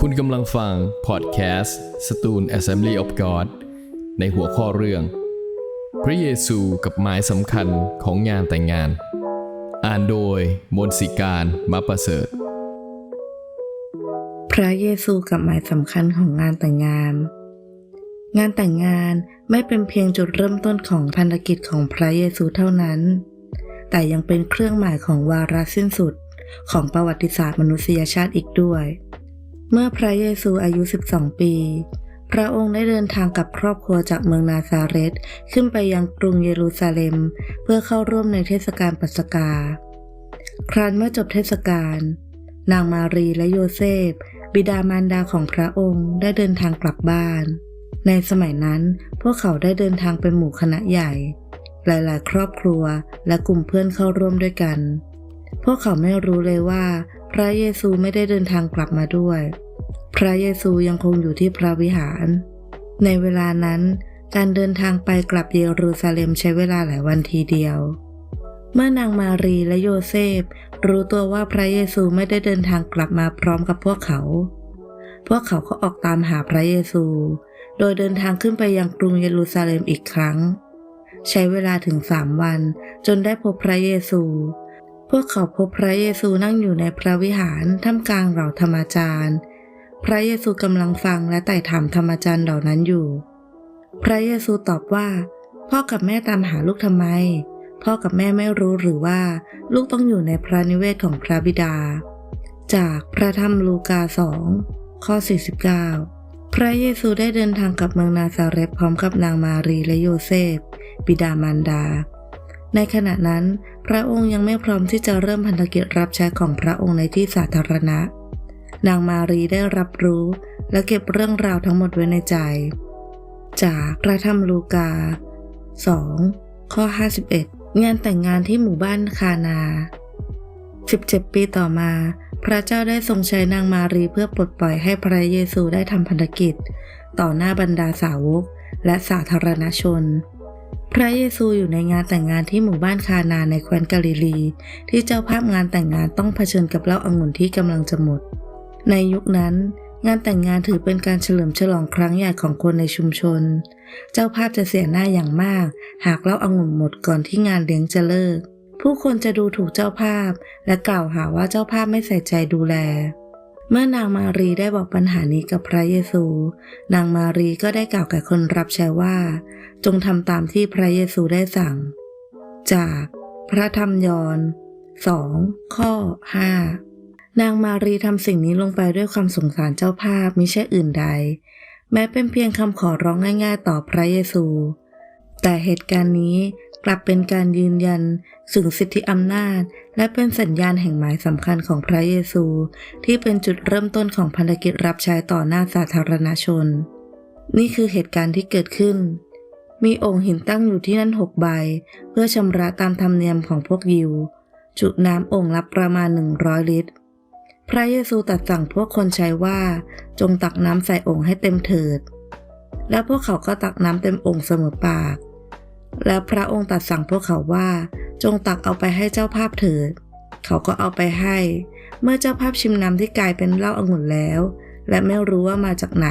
คุณกำลังฟังพอดแคสต์สตูน Assembly of God ในหัวข้อเรื่อง พระเยซูกับหมายสำคัญของงานแต่งงาน อ่านโดยมนสิการมาประเสริฐ พระเยซูกับหมายสำคัญของงานแต่งงาน งานแต่งงานไม่เป็นเพียงจุดเริ่มต้นของพันธกิจของพระเยซูเท่านั้น แต่ยังเป็นเครื่องหมายของวาระสิ้นสุด ของประวัติศาสตร์มนุษยชาติอีกด้วย เมื่อพระเยซูอายุ 12 ปี พระองค์ได้เดินทางกับครอบครัวจากเมืองนาซาเรตขึ้นไปยังกรุงเยรูซาเล็ม เพื่อเข้าร่วมในเทศกาลปัสกา ครั้นเมื่อจบเทศกาลนางมารีและโยเซฟ บิดามารดาของพระองค์ได้เดินทางกลับบ้าน ในสมัยนั้นพวกเขาได้เดินทางเป็นหมู่คณะใหญ่ หลายๆ ครอบครัวและกลุ่มเพื่อนเข้าร่วมด้วยกัน พวกเขาไม่รู้เลยว่า พระเยซูไม่ได้เดินทางกลับมาด้วย พระเยซูยังคงอยู่ที่พระวิหาร ในเวลานั้น การเดินทางไปกลับเยรูซาเล็มใช้เวลาหลายวันทีเดียว เมื่อนางมารีและโยเซฟ รู้ตัวว่าพระเยซูไม่ได้เดินทางกลับมาพร้อมกับพวกเขา พวกเขาก็ออกตามหาพระเยซู โดยเดินทางขึ้นไปยังกรุงเยรูซาเล็มอีกครั้ง ใช้เวลาถึงสามวันจนได้พบพระเยซู พวกเขาพบพระเยซูนั่งอยู่ในพระวิหารท่ามกลางเหล่าธรรมจารย์ พระเยซูกำลังฟังและไต่ถามธรรมจารย์เหล่านั้นอยู่ พระเยซูตอบว่า พ่อกับแม่ตามหาลูกทำไม พ่อกับแม่ไม่รู้หรือว่า ลูกต้องอยู่ในพระนิเวศของพระบิดา จากพระธรรมลูกาสองข้อ 49 พระเยซูได้เดินทางกลับเมืองนาซาเรตพร้อมกับนางมารีและโยเซฟ บิดามารดา ในขณะนั้น พระองค์ยังไม่พร้อมที่จะเริ่มพันธกิจรับใช้ของพระองค์ในที่สาธารณะ นางมารีได้รับรู้และเก็บเรื่องราวทั้งหมดไว้ในใจ จากพระธรรมลูกา 2 ข้อ 51 งานแต่งงานที่หมู่บ้านคานา 17 ปีต่อมา พระเจ้าได้ทรงใช้นางมารีเพื่อปลดปล่อยให้พระเยซูได้ทำพันธกิจ ต่อหน้าบรรดาสาวกและสาธารณชน พระเยซูอยู่ในงานแต่งงานที่หมู่บ้านคานาในแคว้นกาลิลี ที่เจ้าภาพงานแต่งงานต้องเผชิญกับเหล้าองุ่นที่กำลังจะหมด ในยุคนั้น งานแต่งงานถือเป็นการเฉลิมฉลองครั้งใหญ่ของคนในชุมชน เจ้าภาพจะเสียหน้าอย่างมาก หากเหล้าองุ่นหมดก่อนที่งานเลี้ยงจะเลิก ผู้คนจะดูถูกเจ้าภาพ และกล่าวหาว่าเจ้าภาพไม่ใส่ใจดูแล เมื่อนางมารีได้บอกปัญหานี้กับพระเยซู นางมารีก็ได้กล่าวแก่คนรับใช้ว่า จงทำตามที่พระเยซูได้สั่ง จากพระธรรมยอห์น2ข้อ5นางมารีทำสิ่งนี้ลงไปด้วยความสงสารเจ้าภาพมิใช่อื่นใด แม้เป็นเพียงคำขอร้องง่าย ๆ ต่อพระเยซู แต่เหตุการณ์นี้กลับเป็นการยืนยันถึงสิทธิอำนาจ และเป็นสัญญาณแห่งหมายสำคัญของพระเยซู ที่เป็นจุดเริ่มต้นของพันธกิจรับใช้ต่อหน้าสาธารณชน นี่คือเหตุการณ์ที่เกิดขึ้น มีองค์หินตั้งอยู่ที่นั่นหกใบ เพื่อชำระตามธรรมเนียมของพวกยิว จุน้ำองค์ละประมาณ100ลิตร พระเยซูตรัสสั่งพวกคนใช้ว่า จงตักน้ำใส่องค์ให้เต็มเถิด และพวกเขาก็ตักน้ำเต็มองค์เสมอปาก และพระองค์ตรัสสั่งพวกเขาว่า จงตักเอาไปให้เจ้าภาพเถิด เขาก็เอาไปให้ เมื่อเจ้าภาพชิมน้ำที่กลายเป็นเหล้าองุ่นแล้ว และไม่รู้ว่ามาจากไหน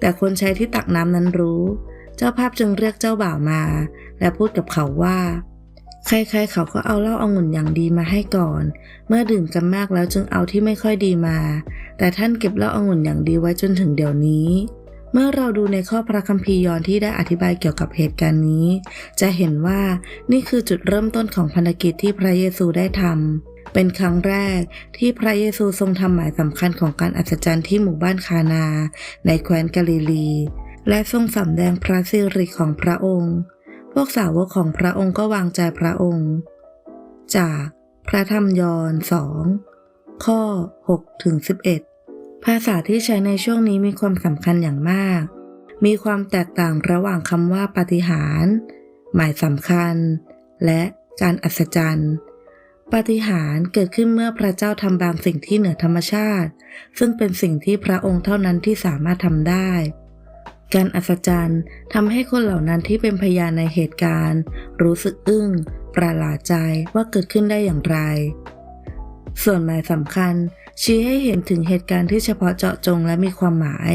แต่คนใช้ที่ตักน้ำนั้นรู้ เจ้าภาพจึงเรียกเจ้าบ่าวมา และพูดกับเขาว่า ใครๆเขาก็เอาเหล้าองุ่นอย่างดีมาให้ก่อน เมื่อดื่มกันมากแล้วจึงเอาที่ไม่ค่อยดีมา แต่ท่านเก็บเหล้าองุ่นอย่างดีไว้จนถึงเดี๋ยวนี้ เมื่อเราดูในข้อพระคัมภีร์ยอนที่ได้อธิบายเกี่ยวกับเหตุการณ์นี้ จะเห็นว่านี่คือจุดเริ่มต้นของพันธกิจที่พระเยซูได้ทำเป็นครั้งแรกที่พระเยซูทรงทำหมายสำคัญของการอัศจรรย์ที่หมู่บ้านคานา ในแคว้นกาลิลี และทรงสำแดงพระสิริของพระองค์ พวกสาวกของพระองค์ก็วางใจพระองค์ จากพระธรรมยอห์นสองข้อ6ถึง11 ภาษาที่ใช้ในช่วงนี้มีความสำคัญอย่างมาก มีความแตกต่างระหว่างคำว่าปาฏิหาริย์หมายสำคัญ และการอัศจรรย์ปาฏิหาริย์เกิดขึ้นเมื่อพระเจ้าทำบางสิ่งที่เหนือธรรมชาติ ซึ่งเป็นสิ่งที่พระองค์เท่านั้นที่สามารถทำได้ การอัศจรรย์ทำให้คนเหล่านั้นที่เป็นพยานในเหตุการณ์ รู้สึกอึ้ง ประหลาดใจว่าเกิดขึ้นได้อย่างไร ส่วนหมายสำคัญ ชี้ให้เห็นถึงเหตุการณ์ที่เฉพาะเจาะจงและมีความหมาย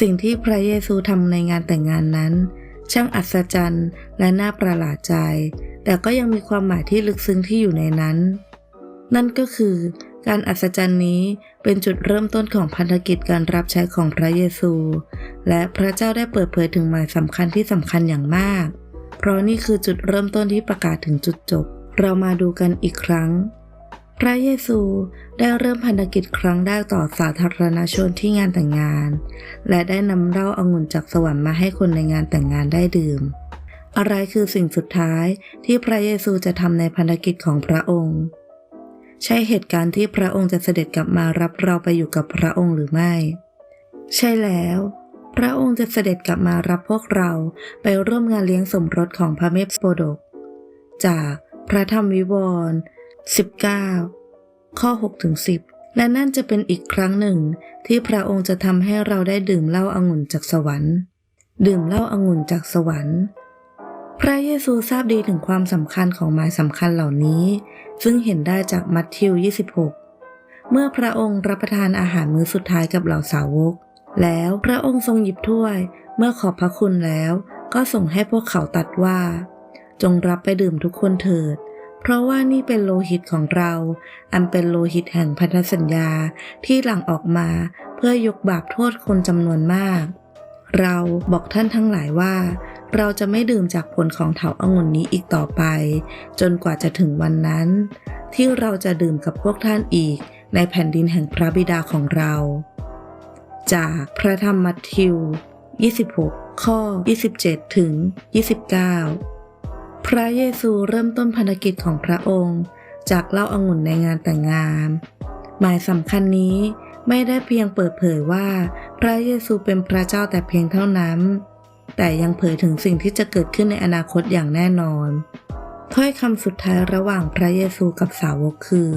สิ่งที่พระเยซูทำในงานแต่งงานนั้น ช่างอัศจรรย์และน่าประหลาดใจ แต่ก็ยังมีความหมายที่ลึกซึ้งที่อยู่ในนั้น นั่นก็คือการอัศจรรย์นี้เป็นจุดเริ่มต้นของพันธกิจการรับใช้ของพระเยซู และพระเจ้าได้เปิดเผยถึงหมายสำคัญที่สำคัญอย่างมาก เพราะนี่คือจุดเริ่มต้นที่ประกาศถึงจุดจบ เรามาดูกันอีกครั้ง พระเยซูได้เริ่มพันธกิจครั้งแรกต่อสาธารณชนที่งานแต่งงาน และได้นำเหล้าองุ่นจากสวรรค์มาให้คนในงานแต่งงานได้ดื่ม อะไรคือสิ่งสุดท้ายที่พระเยซูจะทำในพันธกิจของพระองค์ ใช่เหตุการณ์ที่พระองค์จะเสด็จกลับมารับเราไปอยู่กับพระองค์หรือไม่ ใช่แล้ว พระองค์จะเสด็จกลับมารับพวกเราไปร่วมงานเลี้ยงสมรสของพระเมสโปดก จากพระธรรมวิวรณ์ 19 ข้อ6ถึง10 และนั่นจะเป็นอีกครั้งหนึ่ง ที่พระองค์จะทำให้เราได้ดื่มเหล้าอางุ่นจากสวรรค์ ดื่มเหล้าอางุ่นจากสวรรค์ พระเยซูทราบดีถึงความสำคัญของหมายสำคัญเหล่านี้ ซึ่งเห็นได้จากมัทธิว 26 เมื่อพระองค์รับประทานอาหารมื้อสุดท้ายกับเหล่าสาวก แล้วพระองค์ทรงหยิบถ้วย เมื่อขอบพระคุณแล้ว ก็ส่งให้พวกเขาตัดว่า จงรับไปดื่มทุกคนเถิด เพราะว่านี่เป็นโลหิตของเรา อันเป็นโลหิตแห่งพันธสัญญาที่หลั่งออกมาเพื่อยกบาปโทษคนจำนวนมาก เราบอกท่านทั้งหลายว่า เราจะไม่ดื่มจากผลของเถาอางุ่นนี้อีกต่อไป จนกว่าจะถึงวันนั้น ที่เราจะดื่มกับพวกท่านอีก ในแผ่นดินแห่งพระบิดาของเรา จากพระธรรมมัทธิว 26 ข้อ 27 ถึง 29 พระเยซูเริ่มต้นพันธกิจของพระองค์ จากเล้าอางุ่นในงานแต่งงาน หมายสำคัญนี้ไม่ได้เพียงเปิดเผยว่า พระเยซูเป็นพระเจ้าแต่เพียงเท่านั้น แต่ยังเผยถึงสิ่งที่จะเกิดขึ้นในอนาคตอย่างแน่นอน ถ้อยคำสุดท้ายระหว่างพระเยซูกับสาวกคือ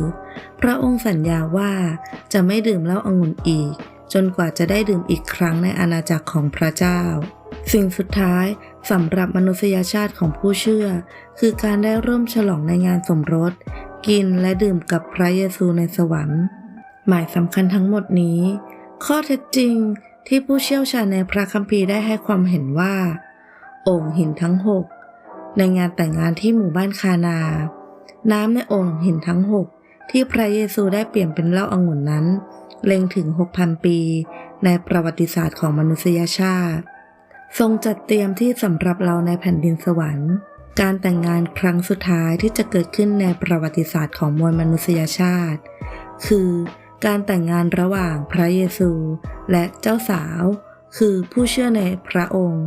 พระองค์สัญญาว่าจะไม่ดื่มเหล้าอางุ่นอีก จนกว่าจะได้ดื่มอีกครั้งในอาณาจักรของพระเจ้า สิ่งสุดท้าย สำหรับมนุษยชาติของผู้เชื่อ คือการได้ร่วมฉลองในงานสมรส กินและดื่มกับพระเยซูในสวรรค์ หมายสำคัญทั้งหมดนี้ ข้อเท็จจริงที่ผู้เชี่ยวชาญในพระคัมภีร์ได้ให้ความเห็นว่าโอ่งหินทั้งหกในงานแต่งงานที่หมู่บ้านคานา น้ำในโอ่งหินทั้งหกที่พระเยซูได้เปลี่ยนเป็นเหล้าอางุ่นนั้น เล็งถึง 6,000 ปี ในประวัติศาสตร์ของมนุษยชาติ ทรงจัดเตรียมที่สำหรับเราในแผ่นดินสวรรค์ การแต่งงานครั้งสุดท้ายที่จะเกิดขึ้นในประวัติศาสตร์ของมวลมนุษยชาติ คือการแต่งงานระหว่างพระเยซูและเจ้าสาว คือผู้เชื่อในพระองค์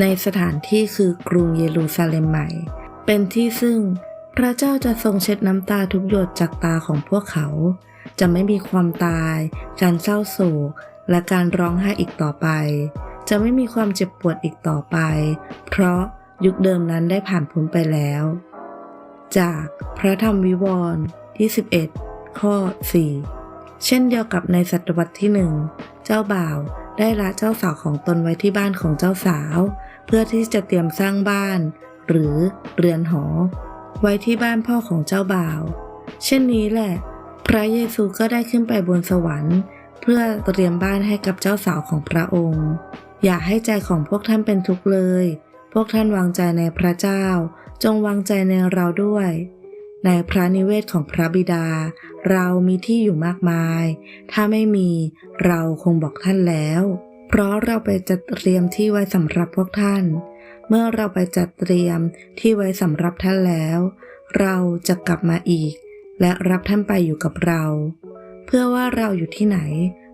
ในสถานที่คือกรุงเยรูซาเล็มใหม่ เป็นที่ซึ่งพระเจ้าจะทรงเช็ดน้ำตาทุกหยดจากตาของพวกเขา จะไม่มีความตาย การเศร้าโศก และการร้องไห้อีกต่อไป จะไม่มีความเจ็บปวดอีกต่อไป เพราะยุคเดิมนั้นได้ผ่านพ้นไปแล้ว จากพระธรรมวิวรณ์ที่11 ข้อ 4 เช่นเดียวกับในศตวรรษที่หนึ่งเจ้าบ่าวได้ละเจ้าสาวของตนไว้ที่บ้านของเจ้าสาว เพื่อที่จะเตรียมสร้างบ้าน หรือเรือนหอ ไว้ที่บ้านพ่อของเจ้าบ่าว เช่นนี้แหละ พระเยซูก็ได้ขึ้นไปบนสวรรค์ เพื่อเตรียมบ้านให้กับเจ้าสาวของพระองค์ อย่าให้ใจของพวกท่านเป็นทุกข์เลย พวกท่านวางใจในพระเจ้า จงวางใจในเราด้วย ในพระนิเวศของพระบิดา เรามีที่อยู่มากมาย ถ้าไม่มีเราคงบอกท่านแล้ว เพราะเราไปจัดเตรียมที่ไว้สำหรับพวกท่าน เมื่อเราไปจัดเตรียมที่ไว้สำหรับท่านแล้ว เราจะกลับมาอีก และรับท่านไปอยู่กับเรา เพื่อว่าเราอยู่ที่ไหน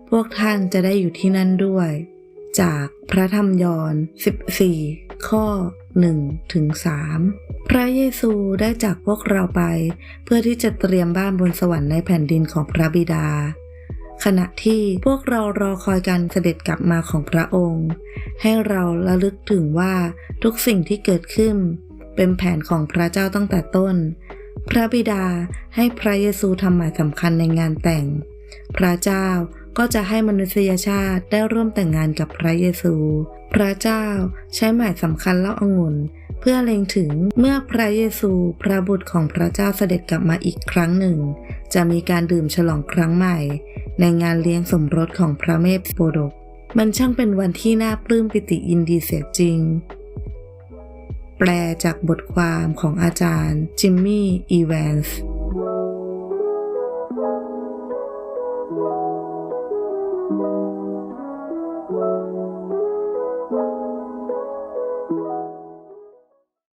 พวกท่านจะได้อยู่ที่นั่นด้วย จากพระธรรมยอห์น14 ข้อ 1 ถึง 3 พระเยซูได้จากพวกเราไป เพื่อที่จะเตรียมบ้านบนสวรรค์ในแผ่นดินของพระบิดา ขณะที่พวกเรารอคอยการเสด็จกลับมาของพระองค์ ให้เราระลึกถึงว่าทุกสิ่งที่เกิดขึ้น เป็นแผนของพระเจ้าตั้งแต่ต้น พระบิดาให้พระเยซูทำหมายสำคัญในงานแต่ง พระเจ้า ก็จะให้มนุษยชาติได้ร่วมแต่งงานกับพระเยซู พระเจ้าใช้หมายสำคัญเล่าองุ่นเพื่อเล็งถึงเมื่อพระเยซูพระบุตรของพระเจ้าเสด็จกลับมาอีกครั้งหนึ่ง จะมีการดื่มฉลองครั้งใหม่ ในงานเลี้ยงสมรสของพระเมธโปดก มันช่างเป็นวันที่น่าปลื้มปิติยินดีเสียจริง แปลจากบทความของอาจารย์จิมมี่อีแวนส์